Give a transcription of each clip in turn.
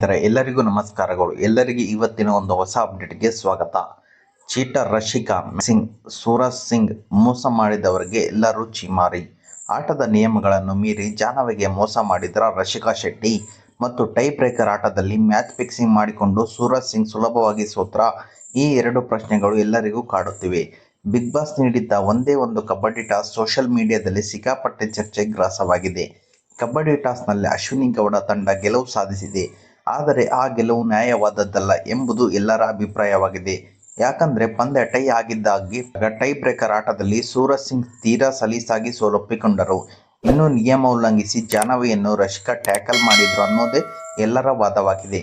ಸ್ನೇಹಿತರೆ, ಎಲ್ಲರಿಗೂ ನಮಸ್ಕಾರಗಳು. ಎಲ್ಲರಿಗೂ ಇವತ್ತಿನ ಒಂದು ಹೊಸ ಅಪ್ಡೇಟ್ಗೆ ಸ್ವಾಗತ. ಚೀಟರ್ ರಶಿಕಾ ಸಿಂಗ್, ಸೂರಜ್ ಸಿಂಗ್ ಮೋಸ ಮಾಡಿದವರಿಗೆ ಎಲ್ಲರೂ ಚಿಮಾರಿ ಆಟದ ನಿಯಮಗಳನ್ನು ಮೀರಿ ಜಾಹ್ನವಿಗೆ ಮೋಸ ಮಾಡಿದ್ರ ರಶಿಕಾ ಶೆಟ್ಟಿ ಮತ್ತು ಟೈ ಬ್ರೇಕರ್ ಆಟದಲ್ಲಿ ಮ್ಯಾಚ್ ಫಿಕ್ಸಿಂಗ್ ಮಾಡಿಕೊಂಡು ಸೂರಜ್ ಸಿಂಗ್ ಸುಲಭವಾಗಿ ಸೋತ್ರ ಈ ಎರಡು ಪ್ರಶ್ನೆಗಳು ಎಲ್ಲರಿಗೂ ಕಾಡುತ್ತಿವೆ. ಬಿಗ್ ಬಾಸ್ ನೀಡಿದ್ದ ಒಂದೇ ಒಂದು ಕಬಡ್ಡಿ ಟಾಸ್ ಸೋಷಿಯಲ್ ಮೀಡಿಯಾದಲ್ಲಿ ಸಿಕ್ಕಾಪಟ್ಟೆ ಚರ್ಚೆ ಗ್ರಾಸವಾಗಿದೆ. ಕಬಡ್ಡಿ ಟಾಸ್ನಲ್ಲಿ ಅಶ್ವಿನಿ ಗೌಡ ತಂಡ ಗೆಲುವು ಸಾಧಿಸಿದೆ. ಆದರೆ ಆ ಗೆಲುವು ನ್ಯಾಯವಾದದ್ದಲ್ಲ ಎಂಬುದು ಎಲ್ಲರ ಅಭಿಪ್ರಾಯವಾಗಿದೆ. ಯಾಕಂದ್ರೆ ಪಂದ್ಯ ಟೈ ಆಗಿದ್ದಾಗಿ ಟೈ ಬ್ರೇಕರ್ ಆಟದಲ್ಲಿ ಸೂರಜ್ ಸಿಂಗ್ ತೀರಾ ಸಲೀಸಾಗಿ ಸೋಲೊಪ್ಪಿಕೊಂಡರು. ಇನ್ನು ನಿಯಮ ಉಲ್ಲಂಘಿಸಿ ಜಾನವಿಯನ್ನು ರಶಿಕಾ ಟ್ಯಾಕಲ್ ಮಾಡಿದ್ರು ಅನ್ನೋದೇ ಎಲ್ಲರ ವಾದವಾಗಿದೆ.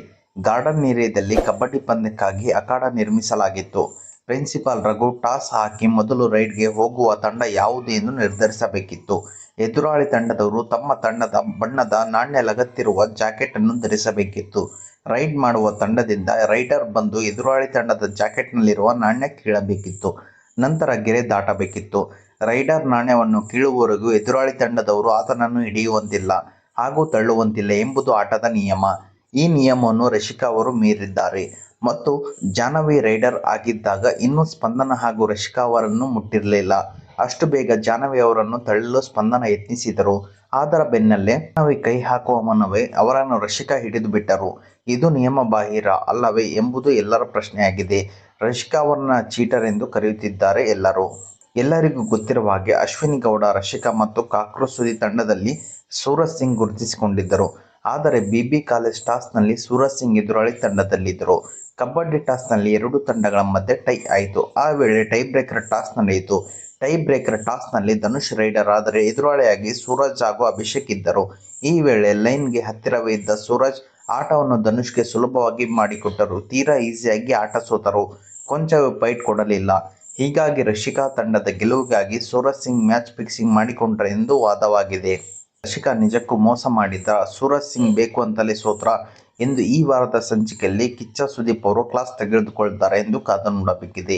ಗಾರ್ಡನ್ ಏರಿಯಾದಲ್ಲಿ ಕಬಡ್ಡಿ ಪಂದ್ಯಕ್ಕಾಗಿ ಅಖಾಡ ನಿರ್ಮಿಸಲಾಗಿತ್ತು. ಪ್ರಿನ್ಸಿಪಾಲ್ ರಘು ಟಾಸ್ ಹಾಕಿ ಮೊದಲು ರೈಡ್ಗೆ ಹೋಗುವ ತಂಡ ಯಾವುದು ಎಂದು ನಿರ್ಧರಿಸಬೇಕಿತ್ತು. ಎದುರಾಳಿ ತಂಡದವರು ತಮ್ಮ ತಂಡದ ಬಣ್ಣದ ನಾಣ್ಯ ಲಗತ್ತಿರುವ ಜಾಕೆಟ್ ಅನ್ನು ಧರಿಸಬೇಕಿತ್ತು. ರೈಡ್ ಮಾಡುವ ತಂಡದಿಂದ ರೈಡರ್ ಬಂದು ಎದುರಾಳಿ ತಂಡದ ಜಾಕೆಟ್ನಲ್ಲಿರುವ ನಾಣ್ಯ ಕೀಳಬೇಕಿತ್ತು. ನಂತರ ಗೆರೆ ದಾಟಬೇಕಿತ್ತು. ರೈಡರ್ ನಾಣ್ಯವನ್ನು ಕೀಳುವವರೆಗೂ ಎದುರಾಳಿ ತಂಡದವರು ಆತನನ್ನು ಹಿಡಿಯುವಂತಿಲ್ಲ ಹಾಗೂ ತಳ್ಳುವಂತಿಲ್ಲ ಎಂಬುದು ಆಟದ ನಿಯಮ. ಈ ನಿಯಮವನ್ನು ರಶಿಕಾ ಅವರು ಮೀರಿದ್ದಾರೆ. ಮತ್ತು ಜಾನವಿ ರೈಡರ್ ಆಗಿದ್ದಾಗ ಇನ್ನೂ ಸ್ಪಂದನ ಹಾಗೂ ರಶಿಕಾ ಅವರನ್ನು ಮುಟ್ಟಿರಲಿಲ್ಲ. ಅಷ್ಟು ಬೇಗ ಜಾಹ್ನವಿ ಅವರನ್ನು ತಳ್ಳಲು ಸ್ಪಂದನ ಯತ್ನಿಸಿದರು. ಅದರ ಬೆನ್ನಲ್ಲೇ ಜಾಹ್ನವಿ ಕೈ ಹಾಕುವ ಮನವೇ ಅವರನ್ನು ರಶಿಕಾ ಹಿಡಿದು ಬಿಟ್ಟರು. ಇದು ನಿಯಮ ಬಾಹಿರ ಅಲ್ಲವೇ ಎಂಬುದು ಎಲ್ಲರ ಪ್ರಶ್ನೆಯಾಗಿದೆ. ರಶಿಕಾ ಅವರನ್ನ ಚೀಟರ್ ಎಂದು ಕರೆಯುತ್ತಿದ್ದಾರೆ ಎಲ್ಲರೂ. ಎಲ್ಲರಿಗೂ ಗೊತ್ತಿರುವ ಹಾಗೆ ಅಶ್ವಿನಿ ಗೌಡ ರಶಿಕಾ ಮತ್ತು ಕಾಕ್ರೋಚ್ ಸುದಿ ತಂಡದಲ್ಲಿ ಸೂರಜ್ ಸಿಂಗ್ ಗುರುತಿಸಿಕೊಂಡಿದ್ದರು. ಆದರೆ ಬಿಬಿ ಕಾಲೇಜ್ ಟಾಸ್ನಲ್ಲಿ ಸೂರಜ್ ಸಿಂಗ್ ಎದುರಾಳಿ ತಂಡದಲ್ಲಿದ್ದರು. ಕಬಡ್ಡಿ ಟಾಸ್ನಲ್ಲಿ ಎರಡು ತಂಡಗಳ ಮಧ್ಯೆ ಟೈ ಆಯಿತು. ಆ ವೇಳೆ ಟೈ ಬ್ರೇಕರ್ ಟಾಸ್ ನಡೆಯಿತು ಟೈ ಬ್ರೇಕರ್ ಟಾಸ್ನಲ್ಲಿ ಧನುಷ್ ರೈಡರ್ ಆದರೆ ಎದುರಾಳಿಯಾಗಿ ಸೂರಜ್ ಹಾಗೂ ಅಭಿಷೇಕ್ ಇದ್ದರು. ಈ ವೇಳೆ ಲೈನ್ಗೆ ಹತ್ತಿರವೇ ಇದ್ದ ಸೂರಜ್ ಆಟವನ್ನು ಧನುಷ್ಗೆ ಸುಲಭವಾಗಿ ಮಾಡಿಕೊಟ್ಟರು. ತೀರಾ ಈಸಿಯಾಗಿ ಆಟ ಸೋತರು. ಕೊಂಚ ಫೈಟ್ ಕೊಡಲಿಲ್ಲ. ಹೀಗಾಗಿ ರಶಿಕಾ ತಂಡದ ಗೆಲುವಿಗಾಗಿ ಸೂರಜ್ ಸಿಂಗ್ ಮ್ಯಾಚ್ ಫಿಕ್ಸಿಂಗ್ ಮಾಡಿಕೊಂಡ್ರೆ ಎಂದು ವಾದವಾಗಿದೆ. ರಶಿಕಾ ನಿಜಕ್ಕೂ ಮೋಸ ಮಾಡಿದ್ದ ಸೂರಜ್ ಸಿಂಗ್ ಬೇಕು ಅಂತಲೇ ಸೋತ್ರ ಎಂದು ಈ ವಾರದ ಸಂಚಿಕೆಯಲ್ಲಿ ಕಿಚ್ಚ ಸುದೀಪ್ ಅವರು ಕ್ಲಾಸ್ ತೆಗೆದುಕೊಳ್ತಾರೆ ಎಂದು ಕಾದು ನೋಡಬೇಕಿದೆ.